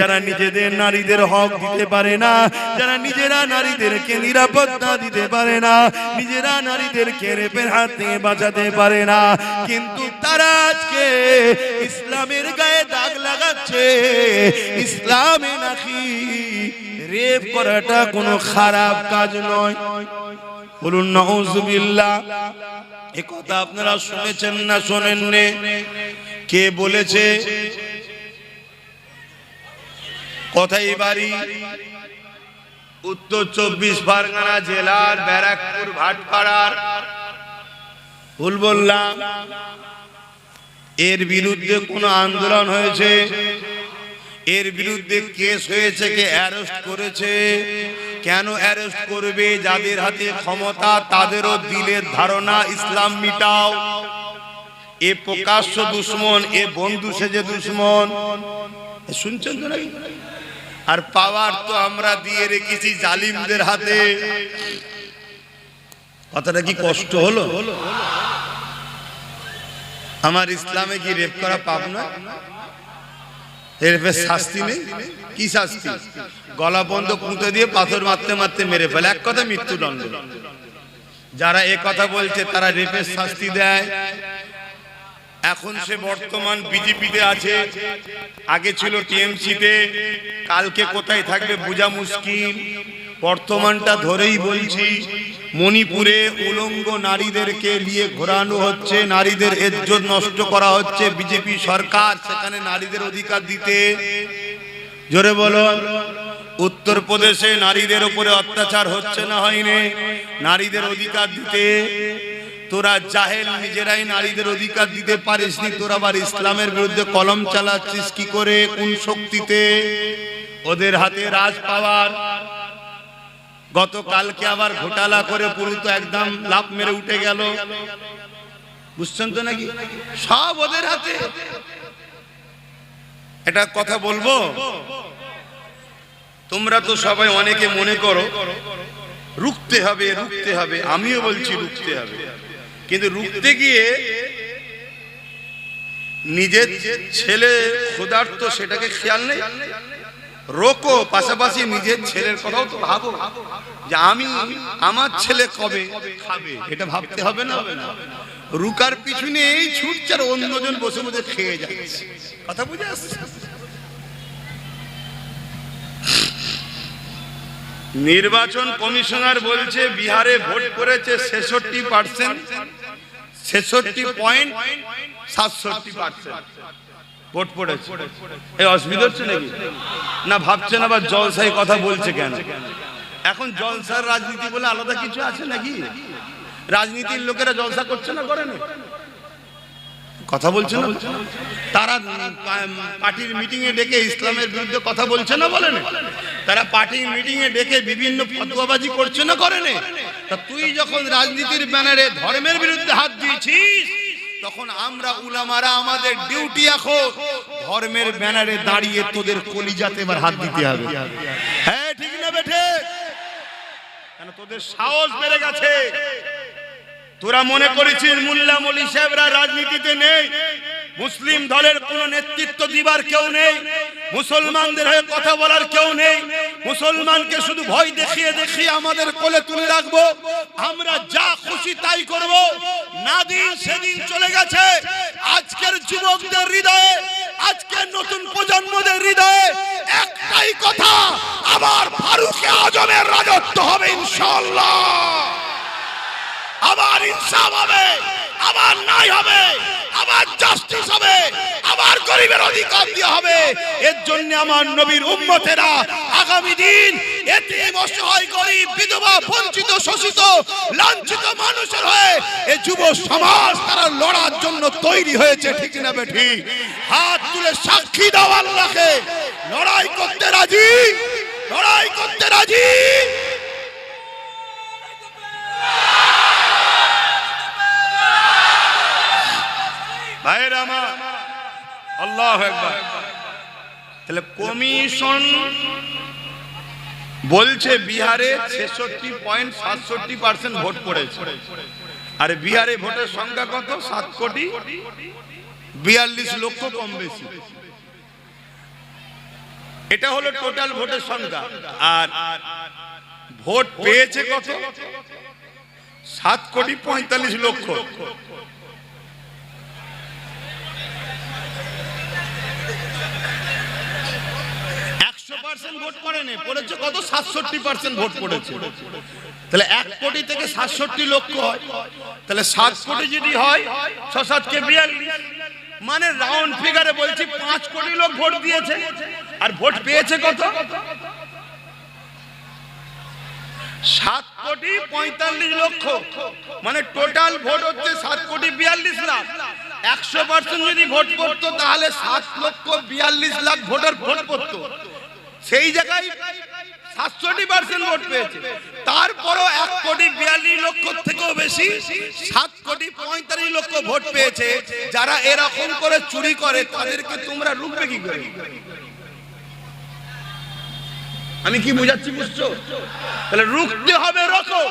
যারা নিজেদের নারীদের হক দিতে পারে না, যারা নিজেরা নারীদেরকে নিরাপত্তা দিতে পারে না, নিজেরা নারীদেরকে রেপের হাত থেকে বাঁচাতে পারে না, কিন্তু তারা আজকে ইসলামের গায়ে দাগ লাগাচ্ছে। ইসলামে নাকি রেপ করাটা কোনো খারাপ কাজ নয়। বলুন, নউজুবিল্লাহ, এ কথা আপনারা শুনেছেন না শোনেন কে বলেছে? কথাই বাড়ি? উত্তর চব্বিশ পরগনা জেলার ব্যারাকপুর ভাটপাড়ার। ভুল বললাম। এর বিরুদ্ধে কোনো আন্দোলন হয়েছে? এর বিরুদ্ধে কেস হয়েছে কে? অ্যারেস্ট করেছে। কেন অ্যারেস্ট করবে? যাদের হাতে ক্ষমতা, তাদেরও দিলের ধারণা, ইসলাম মিটাও। এ প্রকাশ্য দুশ্মন, এ বন্ধু সেজে দুশ্মন। শুনছেন তো নাকি? আর পাওয়ার তো আমরা দিয়ে রেখেছি জালিমদের হাতে। কথাটা কি কষ্ট হলো? আমার ইসলামে কি রেপ করা পাপ না রেপের শাস্তি নেই? কি শাস্তি? গলা বন্ধ পুঁতে দিয়ে পাথর মারতে মারতে মেরে ফেলে। এক কথা মৃত্যুদণ্ড। যারা এ কথা বলছে, তারা রেপের শাস্তি দেয়। এখন সে বর্তমান বিজেপিতে আছে। আগে ছিল টিএমসিতে। কালকে কোথায় থাকবে বোঝা মুশকিল। বর্তমানটা ধরেই বলছি, মণিপুরে উলঙ্গ নারীদেরকে নিয়ে ঘোরানো হচ্ছে, নারীদের এজ্জত নষ্ট করা হচ্ছে বিজেপি সরকার, সেখানে নারীদের অধিকার দিতে। জোরে বলো, উত্তরপ্রদেশে নারীদের উপরে অত্যাচার হচ্ছে না হয়নি? নারীদের অধিকার দিতে। তোরা জাহেল নিজেরাই নারীদের অধিকার দিতে পারিস নি। তোরা আবার ইসলামের বিরুদ্ধে কলম চালাচ্ছিস কি করে? কোন শক্তিতে? ওদের হাতে রাজ পাওয়ার। গতকালকে আবার ঘোটালা করে পুরো তো একদম লাভ মেরে উঠে গেল। বুঝছেন তো নাকি? সব ওদের হাতে। এটা কথা বলব? তোমরা তো সবাই অনেকে মনে করো, রুখতে হবে রুখতে হবে। আমিও বলছি রুখতে হবে। কিন্তু রুখতে গিয়ে নিজের ছেলে ক্ষুধার্ত, সেটাকে খেয়াল নেই? রোকো, পাশাপাশি নিজের ছেলের কথাও তো ভাবো। যে আমি আমার ছেলে কবে খাবে? এটা ভাবতে হবে না। রুকার পিছনে এই ছুটছে অন্যজন বসে বসে খেয়ে যাচ্ছে। কথা বুঝে আসছে? নির্বাচন কমিশনার বলছে, বিহারে ভোট করেছে ছেষট্টি পার্সেন্ট। ছেষট্টি পয়েন্ট সাতষট্টি পার্সেন্ট ভোট পড়েছে। এই অসুবিধা হচ্ছে নাকি? না ভাবছেন আবার জলসাই কথা বলছে কেন? এখন জলসার রাজনীতি বলে আলাদা কিছু আছে নাকি? রাজনীতির লোকেরা জলসা করছে না করে না কথা বলছে না? তারা পার্টির মিটিং এ ডেকে ইসলামের বিরুদ্ধে কথা বলছে না বলে না? তারা পার্টির মিটিং এ ডেকে বিভিন্ন ফতোয়াবাজি করছে না করে না? তা তুই যখন রাজনীতির ব্যানারে ধর্মের বিরুদ্ধে হাত দিয়েছিস, তখন আমরা উলামারা আমাদের ডিউটি এখন ধর্মের ব্যানারে দাঁড়িয়ে তোদের কলিজাতে এবার হাত দিতে হবে। হ্যাঁ ঠিক না বেঠে? কেন তোদের সাহস বেড়ে গেছে? তোরা মনে করেছিস মুল্লা মলি সাহেবরা রাজনীতিতে নেই? মুসলিম দলের কোন নেতৃত্ব দিবার কেউ নেই? মুসলমানদের হয়ে কথা বলার কেউ নেই? মুসলমানকে শুধু ভয় দেখিয়ে দেখিয়ে আমাদের কোলে তুলে রাখব। আমরা যা খুশি তাই করব। না দিন, সেদিন চলে গেছে। আজকের যুবকদের হৃদয়ে, আজকের নতুন প্রজন্মদের হৃদয়ে একটাই কথা, আবার ফারুকে আজমের রাজত্ব হবে ইনশাআল্লাহ। আবার ইনসাফ হবে আবার নাই হবে আবার জাস্টিস হবে আবার গরিবের অধিকার দেওয়া হবে। এর জন্য আমার নবীর উম্মতেরা আগামী দিন এতিম, অসহায়, গরিব, বিধবা, বঞ্চিত, শোষিত, লাঞ্ছিত মানুষের হয়ে এ যুব সমাজ তারা লড়ার জন্য তৈরি হয়েছে, ঠিক না বেঠি? হাত তুলে সাক্ষী দাও আল্লাহকে। লড়াই করতে রাজি? লড়াই করতে রাজি? ভাইয়ের আমার, আল্লাহ একবার তাহলে কমিশন বলছে বিহারে ছেষট্টি পয়েন্ট সাতষট্টি পার্সেন্ট ভোট পড়েছে। আর বিহারে ভোটের সংখ্যা কত? সাত কোটি। বিয়াল্লিশ লক্ষ কম বেশি। এটা হলো টোটাল ভোটের সংখ্যা। আর ভোট পেয়েছে কত? সাত কোটি পঁয়তাল্লিশ লক্ষ একশো মানে রাউন্ড ফিগারে বলছি, পাঁচ কোটি লোক ভোট দিয়েছে। আর ভোট পেয়েছে কত? সাত কোটি পঁয়তাল্লিশ লক্ষ। মানে টোটাল ভোট হচ্ছে সাত কোটি বিয়াল্লিশ লাখ। একশো পার্সেন্ট যদি ভোট পড়তো, তাহলে সাত লক্ষ বিয়াল্লিশ লাখ ভোটার ভোট পড়তো। সেই জায়গায় সাতষট্টি পার্সেন্ট ভোট পেয়েছে। তারপরও এক কোটি বিয়াল্লিশ লক্ষ থেকেও বেশি, সাত কোটি পঁয়তাল্লিশ লক্ষ ভোট পেয়েছে। যারা এরকম করে চুরি করে, তাদেরকে তোমরা রুখবে কি করে? আমি কি বুঝাচ্ছি বুঝছ? তাহলে রুখতে হবে রকো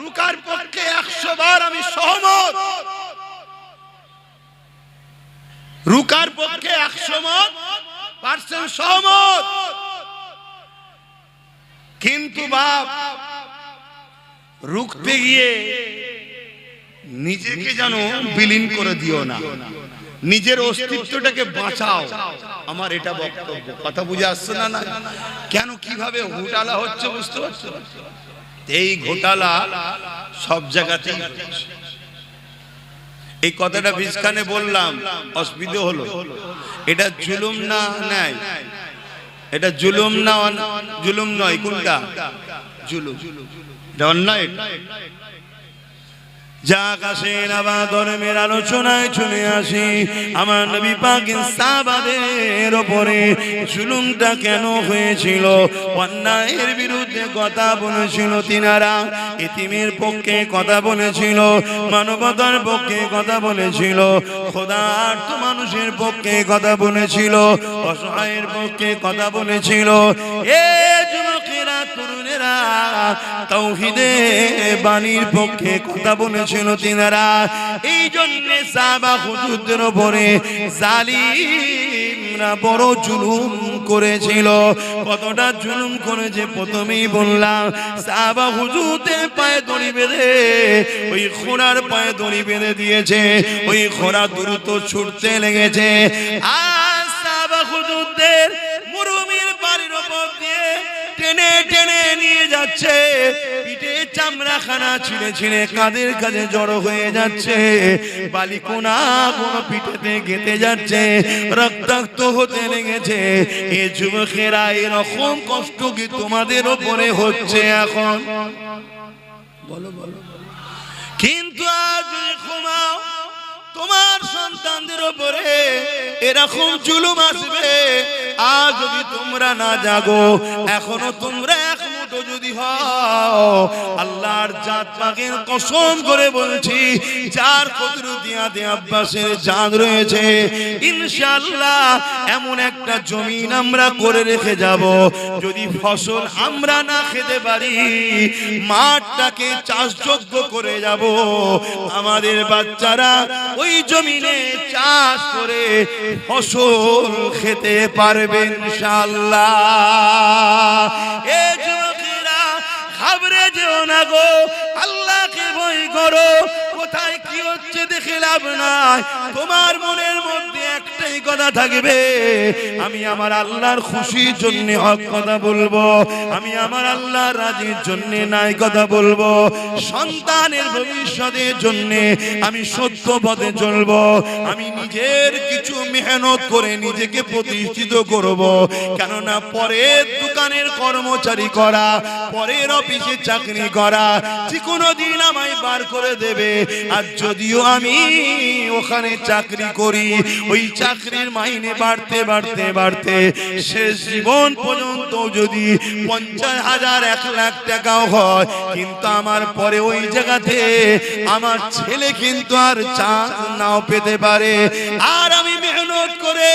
রুকার পক্ষে একশো বার আমি সহমত। রুকার পক্ষে একশো মত পার্সেন্ট সহমত। কিন্তু বাপ, রুখতে গিয়ে নিজেকে যেন বিলীন করে দিও না। নিজের অস্তিত্বটাকে বাঁচাও। আমার এটা বক্তব্য। কথা বুঝে আসছে না না? কেন কীভাবে ঘোটালা হচ্ছে বুঝতে পারছ? এই ঘোটালা সব জায়গাতেই হচ্ছে। এই কথাটা বিস্কানে বললাম, অসুবিধে হলো। এটা জুলুম না নেয় এটা জুলুম না জুলুম নয় কোনটা জুলুম এটা অন্যায়। যা আকাশের আবার ধর্মের আলোচনায় চলে আসি। আমার নবী পাকের সাহাবাদের ওপরে জুলুমটা কেন হয়েছিল? অন্যায়ের বিরুদ্ধে কথা বলেছিল তিনারা, এতিমের পক্ষে কথা বলেছিল, মানবতার পক্ষে কথা বলেছিল খোদার্থ মানুষের পক্ষে কথা বলেছিল, অসহায়ের পক্ষে কথা বলেছিল। এ বড় জুলুম করেছিল। কতটা জুলুম করেছে প্রথমেই বললাম সাবা হুজুরদের পায়ে দড়ি বেঁধে, ওই ঘোড়ার পায়ে দড়ি বেঁধে দিয়েছে, ওই ঘোড়া দ্রুত ছুটতে লেগেছে। আর সাবা হুজুরদের টেনে টেনে নিয়ে যাচ্ছে। পিঠে চামড়া খানা ছিঁড়ে ছিঁড়ে কাঁধের কাছে জড়ো হয়ে যাচ্ছে। বালি কোনা কোনো পিঠেতে গেতে যাচ্ছে। রক্তাক্ত হতে লেগেছে। এ যুবকেরা এরকম কষ্ট কি তোমাদের ওপরে হচ্ছে এখন? বলো বলো। কিন্তু আজ ঘুমাও। তোমার সন্তানদের ওপরে এরকম জুলুম আসবে। আর যদি তোমরা না জাগো এখনও তোমরা যদি হও আল্লাহর জাত কসম করে বলছি কদরুদিয়াতে আব্বাসের চাঁদ রয়েছে, ইনশাআল্লাহ এমন একটা জমিন আমরা করে রেখে যাব। যদি ফসল আমরা না খেতে পারি, মাঠটাকে চাষযোগ্য করে যাব। আমাদের বাচ্চারা ওই জমিনে চাষ করে ফসল খেতে পারবে ইনশাআল্লাহ। খাবরে যেও না গো। আল্লাহকে ভয় করো। কোথায় কি হচ্ছে দেখে লাভ নাই। তোমার মনের মধ্যে একটাই কথা থাকবে। আমি আমার আল্লাহর খুশির জন্য হক কথা বলব। আমি আমার আল্লাহর রাজির জন্য নাই কথা বলব। সন্তানের ভবিষ্যতের জন্য আমি সত্য পথে চলবো। আমি নিজের কিছু মেহনত করে নিজেকে প্রতিষ্ঠিত করব। কেননা পরের দোকানের কর্মচারী করা, পরের অফিসে চাকরি করা যে কোনো দিন আমায় বার করে দেবে। আর যদিও আমি ওখানে চাকরি করি, ওই চাকরির মাইনে বাড়তে বাড়তে বাড়তে শেষ জীবন পর্যন্ত যদি পঞ্চাশ হাজার, এক লাখ টাকাও হয়, কিন্তু আমার পরে ওই জায়গাতে আমার ছেলে কিন্তু আর চান্স নাও পেতে পারে। আর আমি মেহনত করে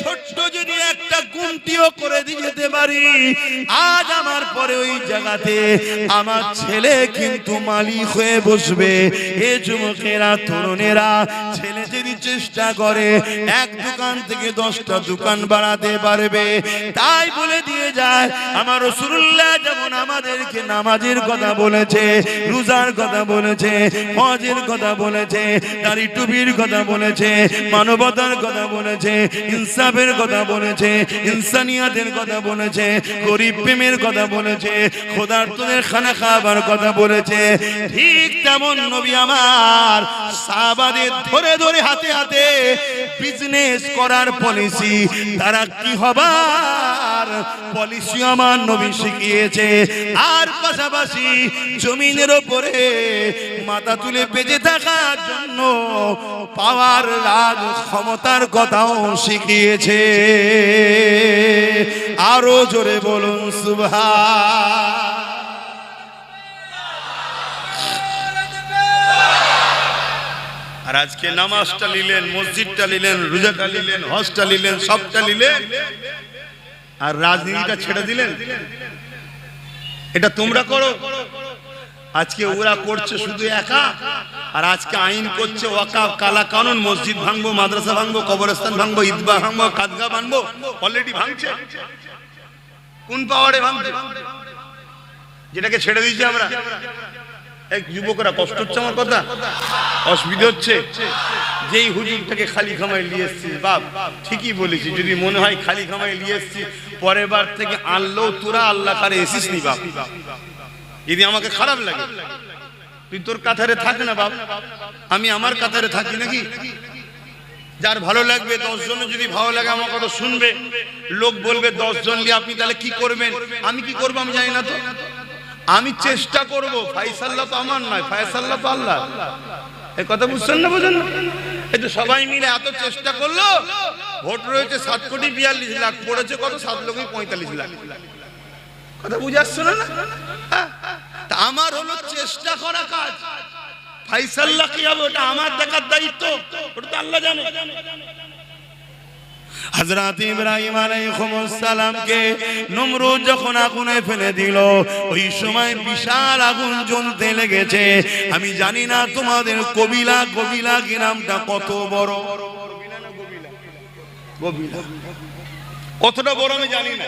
ছোট্ট যদি একটা গুমটিও করে দিয়ে যেতে পারি, আজ আমার পরে ওই জায়গাতে আমার ছেলে কিন্তু মালিক হয়ে বসবে। এ যুবকেরা, তরুণেরা, ছেলে যদি চেষ্টা করে, এক দোকান থেকে দশটা দোকান বাড়াতে পারবে। তাই বলে দিয়ে যায়, আমার রসুল্লাহ যেমন আমাদেরকে নামাজের কথা বলেছে, রোজার কথা বলেছে, হজের কথা বলেছে দাড়ি টুপির কথা বলেছে, মানবতার কথা বলেছে, ইনসাফের কথা বলেছে, ইনসানিয়াতের কথা বলেছে, গরিব প্রেমের কথা বলেছে খোদার্তদের খানা খাবার কথা বলেছে। ঠিক তেমন নবী আমার সাহাবাদের ধরে ধরে হাতে হাতে বিজনেস করার পলিসি তারা কি হবার? পলিসি আমার নবী শিখিয়েছে। আর পাশাপাশি জমিনের ওপরে মাথা তুলে বেঁচে থাকার জন্য পাওয়ার রাগ ক্ষমতার কথাও শিখিয়েছে। আরও জোরে বলুন সুভা আর আজকে নামাজটা নিলেন, মসজিদটা নিলেন, রোজাটা নিলেন, হজটা নিলেন, সবটা নিলেন। আর রাজনীতিটা ছেড়ে দিলেন? এটা তোমরা করো। আজকে ওরা করছে শুধু একা, আর আজকে আইন করছে ওয়াকাফ কালা কানুন, মসজিদ ভাঙবো, মাদ্রাসা ভাঙবো, কবরস্থান ভাঙবো, ঈদগাহ ভাঙবো কাদগা ভাঙবো অলরেডি ভাঙছে। কোন পাওয়ারে ভাঙছে? যেটাকে ছেড়ে দিয়েছি আমরা। এক যুবকরা কষ্ট হচ্ছে আমার কথা? অসুবিধা হচ্ছে? যেই হুজুরটাকে খালি খামাই নিয়ে এসছি বাপ, ঠিকই বলেছি যদি মনে হয় খালি খামাই নিয়ে এসছি পরের বার থেকে আনলেও তোরা আল্লাহ কারে এসিস নি, বাপ? যদি আমাকে খারাপ লাগে। তুই তোর কাতারে থাক না, বাপ। আমি আমার কাতারে থাকি নাকি? যার ভালো লাগবে দশ জনের যদি ভালো লাগে আমার কথা শুনবে। লোক বলবে দশ জন দিয়ে আপনি তাহলে কি করবেন? আমি কি করব আমি জানি না তো। আমি চেষ্টা করব ফাইসাল্লাহ তো আমার নয় ফাইসাল্লাহ তো আল্লাহ। এই কথা বুঝছেন না, বুঝেন? এই তো সবাই মিলে এত চেষ্টা করল, ভোট রয়েছে সাত কোটি বিয়াল্লিশ লাখ, পড়েছে কত? সাত লক্ষ পঁয়তাল্লিশ লাখ। কথা বুঝে আসছে না হ্যাঁ? তা আমার হলো চেষ্টা করা কাজ। ফাইসাল্লাহ কি হবে? ওটা আমার দেখার দায়িত্ব। ওটা তো আল্লাহ জানে। হযরত ইব্রাহিম আলাইহিস সালামকে নমরুদ যখন আগুনে ফেলে দিল, ওই সময় বিশাল আগুন জ্বলতে লেগেছে। আমি জানি না তোমাদের কবিলা কবিলা গ্রামটা কত বড়? কতটা বড় আমি জানি না।